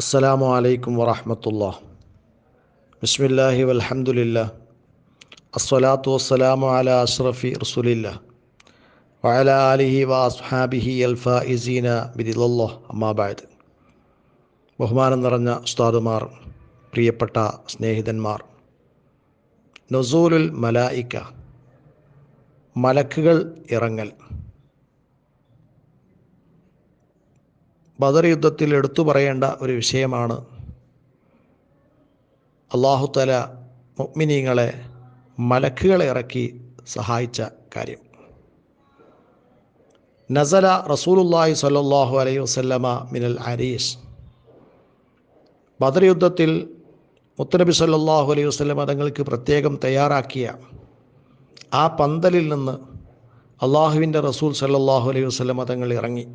അസ്സലാമു അലൈക്കും വറഹമത്തുള്ള ബിസ്മില്ലാഹി വൽഹമുല്ല അസ്സലാത്തു വസ്സലാമു അല അഷ്റഫി റസുലില്ല. വഅല ആലിഹി വഅസ്ഹാബിഹി അസ്ഹാബിഹി അൽഫായിസീന ബിദിലല്ലാഹ് അമ്മാബായത് ബഹുമാനം നിറഞ്ഞ ഉസ്താദുമാർ പ്രിയപ്പെട്ട സ്നേഹിതന്മാർ. നസൂലുൽ മലായിക്ക. മലക്കുകൾ ഇറങ്ങൽ. ബദർ യുദ്ധത്തിൽ എടുത്തു പറയേണ്ട ഒരു വിഷയമാണ് അള്ളാഹുത്തല മുഗ്മിനീങ്ങളെ മലക്കുകളെ ഇറക്കി സഹായിച്ച കാര്യം. നസല റസൂലുല്ലാഹി സല്ലാഹു അലൈഹി വസല്ലമ മിനൽ അരീസ് ബദർ യുദ്ധത്തിൽ മുത്തനബി സല്ലാഹു അലൈഹി വസല്ലമ തങ്ങൾക്ക് പ്രത്യേകം തയ്യാറാക്കിയ ആ പന്തലിൽ നിന്ന് അള്ളാഹുവിന്റെ റസൂൽ സല്ലാഹു അലൈഹി വസല്ലമ തങ്ങൾ ഇറങ്ങി.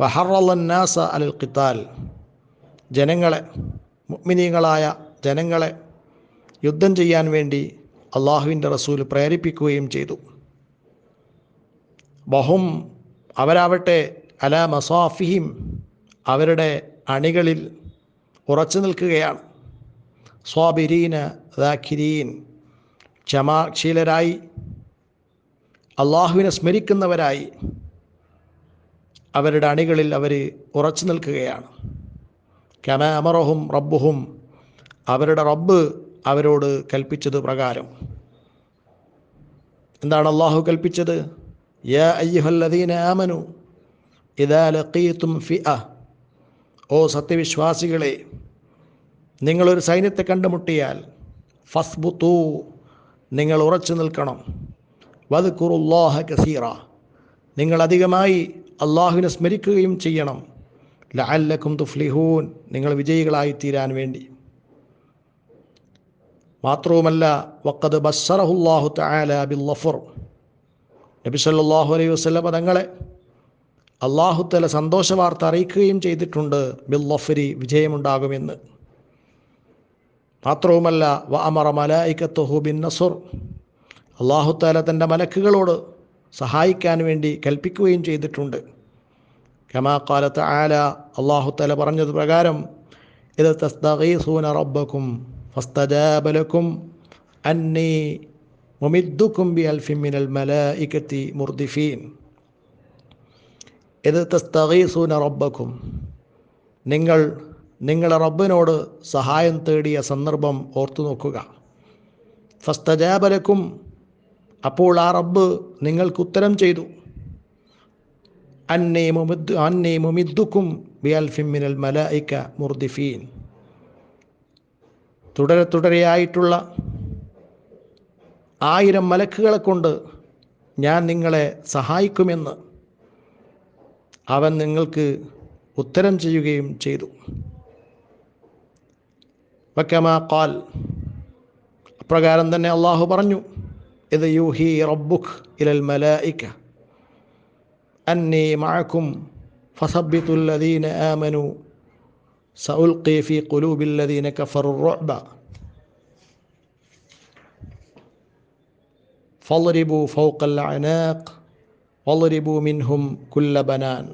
വഹറന്നാസ അൽ ഖിത്താൽ ജനങ്ങളെ മുഗ്മിനീങ്ങളായ ജനങ്ങളെ യുദ്ധം ചെയ്യാൻ വേണ്ടി അള്ളാഹുവിന്റെ റസൂൽ പ്രേരിപ്പിക്കുകയും ചെയ്തു. ബഹും അവരാവട്ടെ അല മസാഫിഹിം അവരുടെ അണികളിൽ ഉറച്ചു നിൽക്കുകയാണ്. സ്വാബിരീന ദാഖിരീൻ ക്ഷമാശീലരായി അള്ളാഹുവിനെ സ്മരിക്കുന്നവരായി അവരുടെ അണികളിൽ അവർ ഉറച്ചു നിൽക്കുകയാണ്. കമ അമറഹും റബ്ബുഹും അവരുടെ റബ്ബ് അവരോട് കൽപ്പിച്ചത് പ്രകാരം. എന്താണ് അള്ളാഹു കൽപ്പിച്ചത്? യാ അയ്യുഹല്ലദീന ആമനു ഇദാ ലഖീതും ഫിഅ. ഓ സത്യവിശ്വാസികളെ നിങ്ങളൊരു സൈന്യത്തെ കണ്ടുമുട്ടിയാൽ ഫസ്ബുത്തു നിങ്ങൾ ഉറച്ചു നിൽക്കണം. വദ്കുറുല്ലാഹ കസീറ. നിങ്ങൾ അധികമായി അള്ളാഹുവിനെ സ്മരിക്കുകയും ചെയ്യണം. ലഅല്ലക്കും തുഫ്ലിഹൂൻ. നിങ്ങൾ വിജയികളായി തീരാൻ വേണ്ടി. മാത്രവുമല്ല വക്കത് ബസ്സറഹുല്ലാഹു തആല ബിൽ ലഫർ നബി സല്ലല്ലാഹു അലൈഹി വസല്ലം തങ്ങളെ അള്ളാഹു തല സന്തോഷ വാർത്ത അറിയിക്കുകയും ചെയ്തിട്ടുണ്ട്. ബിൽ ലഫരി വിജയമുണ്ടാകുമെന്ന്. മാത്രവുമല്ല വ അമറ മലായിക്കത്തുഹു ബിൻ നസുർ അള്ളാഹു താല തന്റെ മലക്കുകളോട് സഹായിക്കാൻ വേണ്ടി കൽപ്പിക്കുകയും ചെയ്തിട്ടുണ്ട്. കമാക്കാലത്ത് ആല അള്ളാഹു തല പറഞ്ഞത് പ്രകാരം ഇത് തസ്തീസൂന റബ്ബക്കും ഫസ്തജാബലക്കും അന്നി മുമിദ്ദുക്കും ബി അൽഫിമിനൽ മലായിക്കത്തി മുർദിഫീൻ. ഇത് തസ്തീസൂന റബ്ബക്കും നിങ്ങൾ നിങ്ങളുടെ റബ്ബിനോട് സഹായം തേടിയ സന്ദർഭം ഓർത്തു നോക്കുക ഫസ്തജാബലക്കും അപ്പോൾ ആ റബ്ബ് നിങ്ങൾക്ക് ഉത്തരം ചെയ്തു. അന്നേ മുമിദ് അന്നേ മുമിദ്ദുക്കും ബിയൽഫിമിനൽ മലായിക്ക മുർദിഫീൻ. തുടരെ തുടരെയായിട്ടുള്ള ആയിരം മലക്കുകളെ കൊണ്ട് ഞാൻ നിങ്ങളെ സഹായിക്കുമെന്ന് അവൻ നിങ്ങൾക്ക് ഉത്തരം ചെയ്യുകയും ചെയ്തു. വക്കമാ അപ്രകാരം തന്നെ അള്ളാഹു പറഞ്ഞു. ഇത് യൂഹി റബ്ബുഖ് ഇലൽ മലായിക്ക أني معكم فثبتوا الذين آمنوا سألقي في قلوب الذين كفروا الرعب فاضربوا فوق الأعناق واضربوا منهم كل بنان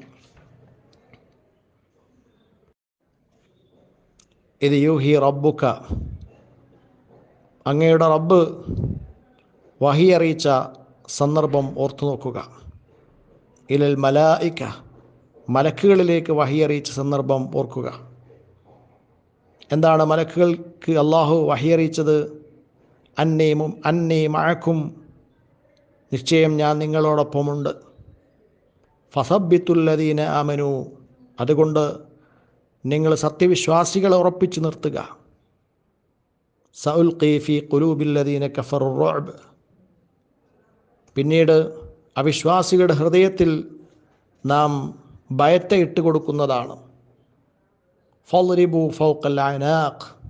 ഇത് യൂഹി റബ്ബുക്ക അങ്ങയുടെ റബ്ബ് വഹി അറിയിച്ച സന്ദർഭം ഓർത്തു നോക്കുക. ഇലൽ മലായിക്ക മലക്കുകളിലേക്ക് വഹി അറിയിച്ച സന്ദർഭം ഓർക്കുക. എന്താണ് മലക്കുകൾക്ക് അള്ളാഹു വഹി അറിയിച്ചത്? അന്നേമും അന്നേ മഴക്കും നിശ്ചയം ഞാൻ നിങ്ങളോടൊപ്പമുണ്ട്. ഫസബിത്തുല്ലദീന അമനു അതുകൊണ്ട് നിങ്ങൾ സത്യവിശ്വാസികളെ ഉറപ്പിച്ചു നിർത്തുക. സൗൽ ഖീഫി കുലൂബില്ലദീന കഫർ പിന്നീട് അവിശ്വാസികളുടെ ഹൃദയത്തിൽ നാം ഭയത്തെ ഇട്ട് കൊടുക്കുന്നതാണ്. ഫൗറിബു ഫൗക്കല്ലാനാഖ്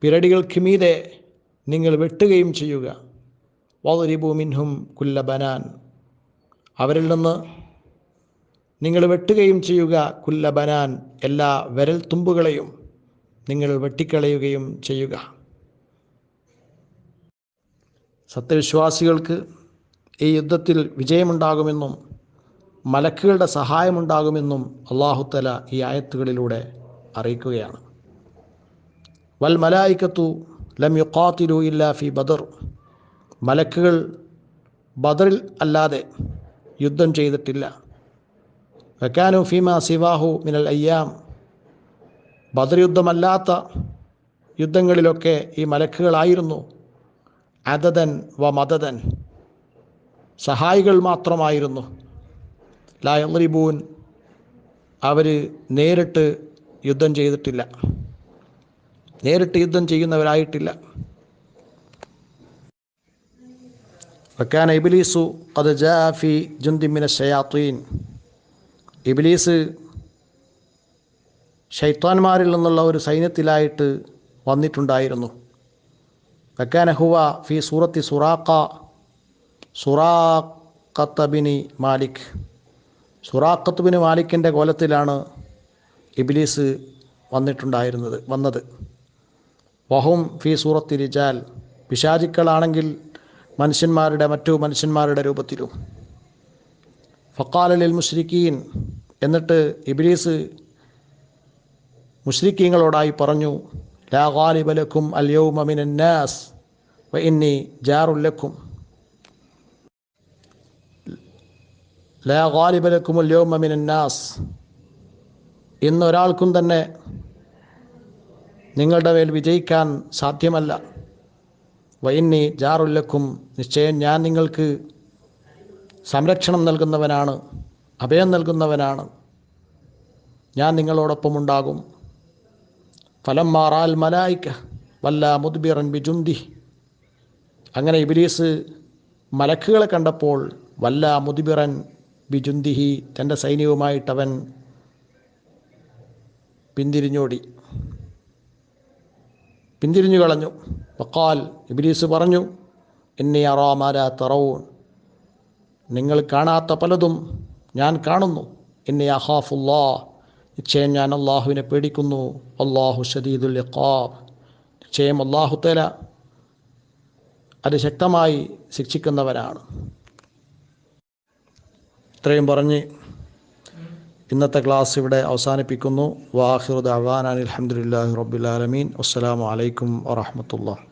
പിരടികൾക്ക് മീതെ നിങ്ങൾ വെട്ടുകയും ചെയ്യുക. വൗറിബു മിൻഹും കുല്ല ബനാൻ. അവരിൽ നിന്ന് നിങ്ങൾ വെട്ടുകയും ചെയ്യുക കുല്ല ബനാൻ. എല്ലാ വിരൽ തുമ്പുകളെയും നിങ്ങൾ വെട്ടിക്കളയുകയും ചെയ്യുക. സത്യവിശ്വാസികൾക്ക് ഈ യുദ്ധത്തിൽ വിജയമുണ്ടാകുമെന്നും മലക്കുകളുടെ സഹായമുണ്ടാകുമെന്നും അള്ളാഹുത്തല ഈ ആയത്തുകളിലൂടെ അറിയിക്കുകയാണ്. വൽ മലായിക്കത്തു ലം യുക്കാത്തിലു ഇല്ലാ ഫി ബദർ. മലക്കുകൾ ബദറിൽ അല്ലാതെ യുദ്ധം ചെയ്തിട്ടില്ല. വെക്കാനു ഫീമ സിവാഹു മിനൽ അയ്യാം. ബദർ യുദ്ധമല്ലാത്ത യുദ്ധങ്ങളിലൊക്കെ ഈ മലക്കുകളായിരുന്നു. അതതൻ വ മതതൻ സഹായികൾ മാത്രമായിരുന്നു. ലായറിബൂൻ അവർ നേരിട്ട് യുദ്ധം ചെയ്തിട്ടില്ല. നേരിട്ട് യുദ്ധം ചെയ്യുന്നവരായിട്ടില്ല. വക്കാന ഇബിലീസു അത് ജാഫി ജുന്തിമിന ഷയാത്തീൻ ഇബിലീസ് ഷൈത്താൻമാരിൽ നിന്നുള്ള ഒരു സൈന്യത്തിലായിട്ട് വന്നിട്ടുണ്ടായിരുന്നു. വക്കാന ഹുവ ഫി സൂറത്തി സുറാഖ സുറാഖത്തബിനി മാലിക് സുറാഖത്തുബിന് മാലിക്കിന്റെ കോലത്തിലാണ് ഇബിലീസ് വന്നിട്ടുണ്ടായിരുന്നത് വന്നത്. വഹും ഫി സൂറത്തി റിജാൽ. പിശാചിക്കളാണെങ്കിൽ മനുഷ്യന്മാരുടെ മറ്റു മനുഷ്യന്മാരുടെ രൂപത്തിലും. ഫക്കാലലിൽ മുഷ്രിഖീൻ എന്നിട്ട് ഇബിലീസ് മുഷ്രിഖീങ്ങളോടായി പറഞ്ഞു ലാ ഗാലിബലക്കും യൗമ മിനന്നാസ് വ ഇന്നി لكم. ലാ ഗാലിബലക്കും അല്യൗമ മിനന്നാസ് ഇന്നൊരാൾക്കും തന്നെ നിങ്ങളുടെ മേൽ വിജയിക്കാൻ സാധ്യമല്ല. വൈന്നി ജാറുല്ലക്കും നിശ്ചയം ഞാൻ നിങ്ങൾക്ക് സംരക്ഷണം നൽകുന്നവനാണ് അഭയം നൽകുന്നവനാണ്. ഞാൻ നിങ്ങളോടൊപ്പം ഉണ്ടാകും. ഫലം മാറാൽ മലായിക്ക വല്ല മുദ്ബിറൻ ബിജുന്തി അങ്ങനെ ഇബിലീസ് മലക്കുകളെ കണ്ടപ്പോൾ വല്ല മുതിബിറൻ ബിജുന്തിഹി തന്റെ സൈന്യവുമായിട്ടവൻ പിന്തിരിഞ്ഞോടി. പിന്തിരിഞ്ഞു കളഞ്ഞു. വക്കാൽ ഇബിലീസ് പറഞ്ഞു എന്നെ അറാമാര തറവൂൺ നിങ്ങൾ കാണാത്ത പലതും ഞാൻ കാണുന്നു. എന്നെ അഹാഫുല്ലാ നിശ്ചയം ഞാൻ അള്ളാഹുവിനെ പേടിക്കുന്നു. അള്ളാഹു ഷദീദുൽ ഇഖാബ്. നിശ്ചയം അള്ളാഹു തല അത് ശക്തമായി ശിക്ഷിക്കുന്നവരാണ്. ഇത്രയും പറഞ്ഞ് ഇന്നത്തെ ക്ലാസ് ഇവിടെ അവസാനിപ്പിക്കുന്നു. വാഹിറുദ് അവാൻ അലഹമുല്ലാ റബ്ബുലാലമീൻ അസ്സാം വലൈക്കും വാഹമത്തുള്ള